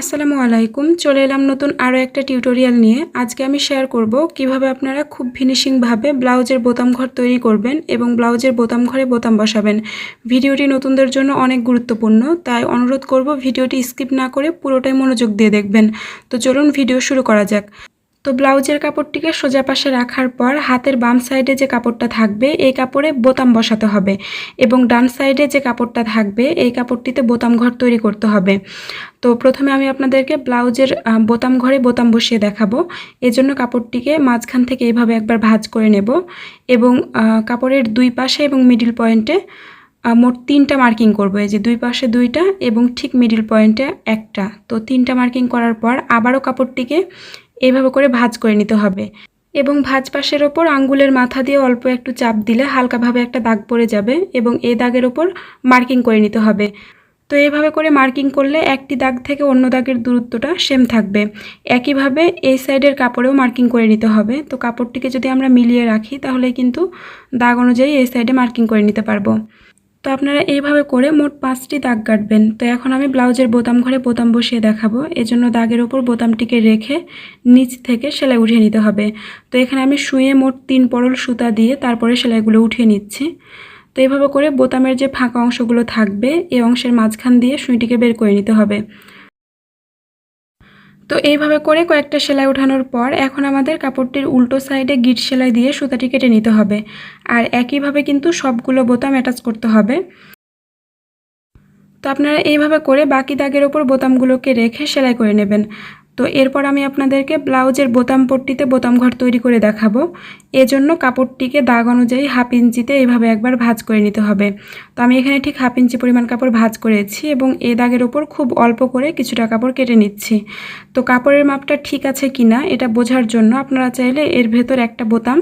আসসালামু আলাইকুম, চলে এলাম নতুন আরও একটা টিউটোরিয়াল নিয়ে। আজকে আমি শেয়ার করব কীভাবে আপনারা খুব ফিনিশিংভাবে ব্লাউজের বোতাম ঘর তৈরি করবেন এবং ব্লাউজের বোতাম ঘরে বোতাম বসাবেন। ভিডিওটি নতুনদের জন্য অনেক গুরুত্বপূর্ণ, তাই অনুরোধ করব ভিডিওটি স্কিপ না করে পুরোটাই মনোযোগ দিয়ে দেখবেন। তো চলুন ভিডিও শুরু করা যাক। তো ব্লাউজের কাপড়টিকে সোজা পাশে রাখার পর হাতের বাম সাইডে যে কাপড়টা থাকবে, এই কাপড়ে বোতাম বসাতে হবে এবং ডান সাইডে যে কাপড়টা থাকবে, এই কাপড়টিতে বোতাম ঘর তৈরি করতে হবে। তো প্রথমে আমি আপনাদেরকে ব্লাউজের বোতাম ঘরে বোতাম বসিয়ে দেখাবো। এজন্য কাপড়টিকে মাঝখান থেকে এইভাবে একবার ভাজ করে নেব এবং কাপড়ের দুই পাশে এবং মিডিল পয়েন্টে মোট তিনটা মার্কিং করব। এই যে দুই পাশে দুইটা এবং ঠিক মিডিল পয়েন্টে একটা। তো তিনটা মার্কিং করার পর আবারও কাপড়টিকে এইভাবে করে ভাজ করে নিতে হবে। এবং ভাজ পাশের ওপর আঙ্গুলের মাথা দিয়ে অল্প একটু চাপ দিলে হালকাভাবে একটা দাগ পড়ে যাবে এবং এই দাগের ওপর মার্কিং করে নিতে হবে। তো এভাবে করে মার্কিং করলে একটি দাগ থেকে অন্য দাগের দূরত্বটা সেম থাকবে। একইভাবে এই সাইডের কাপড়েও মার্কিং করে নিতে হবে। তো কাপড়টিকে যদি আমরা মিলিয়ে রাখি তাহলে কিন্তু দাগ অনুযায়ী এই সাইডে মার্কিং করে নিতে পারব। তো আপনারা এইভাবে করে মোট পাঁচটি দাগ কাটবেন। তো এখন আমি ব্লাউজের বোতাম ঘরে বোতাম বসিয়ে দেখাবো। এজন্য দাগের ওপর বোতামটিকে রেখে নিচ থেকে সেলাই উঠিয়ে নিতে হবে। তো এখানে আমি শুয়ে মোট তিন পরল সুতা দিয়ে তারপরে সেলাইগুলো উঠিয়ে নিচ্ছি। তো এইভাবে করে বোতামের যে ফাঁকা অংশগুলো থাকবে এই অংশের মাঝখান দিয়ে সুইটিকে বের করে নিতে হবে। তো এইভাবে করে কয়েকটা সেলাই ওঠানোর পর এখন আমাদের কাপড়টির উল্টো সাইডে গিট সেলাই দিয়ে সুতাটি কেটে নিতে হবে। আর একইভাবে কিন্তু সবগুলো বোতাম অ্যাটাচ করতে হবে। তো আপনারা এইভাবে করে বাকি দাগের ওপর বোতামগুলোকে রেখে সেলাই করে নেবেন। তো এরপর আমি আপনাদেরকে ব্লাউজের বোতাম পট্টিতে বোতাম ঘর তৈরি করে দেখাবো। এজন্য কাপড়টিকে দাগ অনুযায়ী হাফ ইঞ্চিতে এইভাবে একবার ভাজ করে নিতে হবে। তো আমি এখানে ঠিক হাফ ইঞ্চি পরিমাণ কাপড় ভাজ করেছি এবং এ দাগের ওপর খুব অল্প করে কিছুটা কাপড় কেটে নিচ্ছি। তো কাপড়ের মাপটা ঠিক আছে কি না এটা বোঝার জন্য আপনারা চাইলে এর ভেতর একটা বোতাম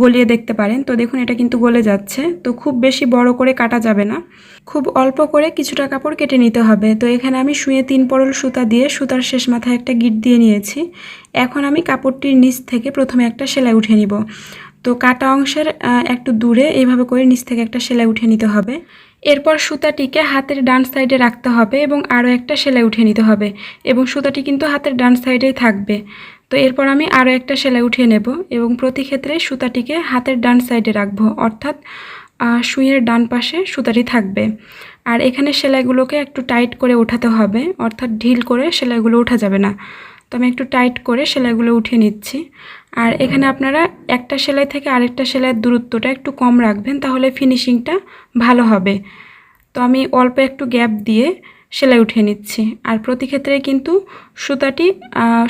গলিয়ে দেখতে পারেন। তো দেখুন এটা কিন্তু গলে যাচ্ছে। তো খুব বেশি বড় করে কাটা যাবে না। খুব অল্প করে কিছুটা কাপড় কেটে নিতে হবে। তো এখানে আমি শুয়ে তিন পরল সুতা দিয়ে সুতার শেষ মাথায় একটা গিট দিয়ে নিয়েছি। এখন আমি কাপড়টির নিচ থেকে প্রথমে একটা সেলাই উঠে নিব। তো কাটা অংশের একটু দূরে এইভাবে করে নিচ থেকে একটা সেলাই উঠে নিতে হবে। এরপর সুতাটিকে হাতের ডান সাইডে রাখতে হবে এবং আরও একটা সেলাই উঠে নিতে হবে এবং সুতাটি কিন্তু হাতের ডান সাইডেই থাকবে। তো এরপর আমি আরও একটা সেলাই উঠিয়ে নেব এবং প্রতি ক্ষেত্রে সুতাটিকে হাতের ডান সাইডে রাখব, অর্থাৎ সুইয়ের ডান পাশে সুতাটি থাকবে। আর এখানে সেলাইগুলোকে একটু টাইট করে ওঠাতে হবে, অর্থাৎ ঢিল করে সেলাইগুলো ওঠা যাবে না। তো আমি একটু টাইট করে সেলাইগুলো উঠিয়ে নিচ্ছি। আর এখানে আপনারা একটা সেলাই থেকে আরেকটা সেলাইয়ের দূরত্বটা একটু কম রাখবেন, তাহলে ফিনিশিংটা ভালো হবে। তো আমি অল্প একটু গ্যাপ দিয়ে সেলাই উঠিয়ে নিচ্ছি। আর প্রতি ক্ষেত্রে কিন্তু সুতাটি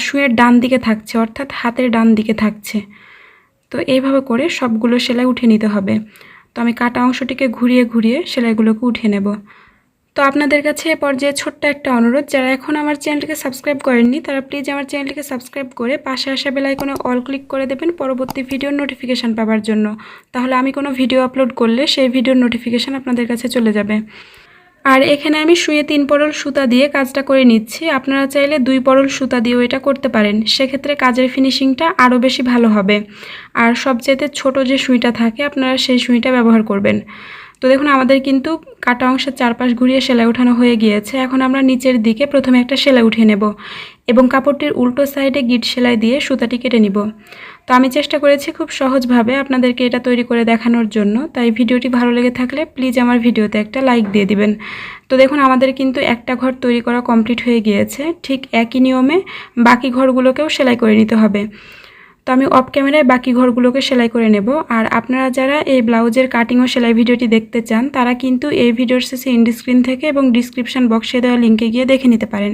শুয়ের ডান দিকে থাকছে, অর্থাৎ হাতের ডান দিকে থাকছে। তো এইভাবে করে সবগুলো সেলাই উঠিয়ে নিতে হবে। তো আমি কাটা অংশটিকে ঘুরিয়ে ঘুরিয়ে সেলাইগুলোকে উঠিয়ে নেব। তো আপনাদের কাছে এ পর্যায়ে ছোট্ট একটা অনুরোধ, যারা এখন আমার চ্যানেলটিকে সাবস্ক্রাইব করেননি, তারা প্লিজ আমার চ্যানেলটিকে সাবস্ক্রাইব করে পাশে আসা বেলাইকনে অল ক্লিক করে দেবেন পরবর্তী ভিডিওর নোটিফিকেশান পাওয়ার জন্য। তাহলে আমি কোনো ভিডিও আপলোড করলে সেই ভিডিওর নোটিফিকেশান আপনাদের কাছে চলে যাবে। আর এখানে আমি শুয়ে তিন পরল সুতা দিয়ে কাজটা করে নিচ্ছি। আপনারা চাইলে দুই পরল সুতা দিয়েও এটা করতে পারেন। সেক্ষেত্রে কাজের ফিনিশিংটা আরও বেশি ভালো হবে। আর সবচেয়ে ছোট যে সুইটা থাকে, আপনারা সেই সুইটা ব্যবহার করবেন। তো দেখুন, আমাদের কিন্তু কাটা অংশের চারপাশ ঘুরিয়ে সেলাই উঠানো হয়ে গিয়েছে। এখন আমরা নিচের দিকে প্রথমে একটা সেলাই উঠিয়ে নেব এবং কাপড়টির উল্টো সাইডে গিট সেলাই দিয়ে সুতাটি কেটে নিব। তো আমি চেষ্টা করেছি খুব সহজভাবে আপনাদেরকে এটা তৈরি করে দেখানোর জন্য। তাই ভিডিওটি ভালো লেগে থাকলে প্লিজ আমার ভিডিওতে একটা লাইক দিয়ে দিবেন। তো দেখুন, আমাদের কিন্তু একটা ঘর তৈরি করা কমপ্লিট হয়ে গিয়েছে। ঠিক একই নিয়মে বাকি ঘরগুলোকেও সেলাই করে নিতে হবে। তো আমি অফ ক্যামেরায় বাকি ঘরগুলোকে সেলাই করে নেব। আর আপনারা যারা এই ব্লাউজের কাটিং ও সেলাই ভিডিওটি দেখতে চান, তারা কিন্তু এই ভিডিওর শেষে ইন্ডিস্ক্রিন থেকে এবং ডিসক্রিপশান বক্সে দেওয়া লিঙ্কে গিয়ে দেখে নিতে পারেন।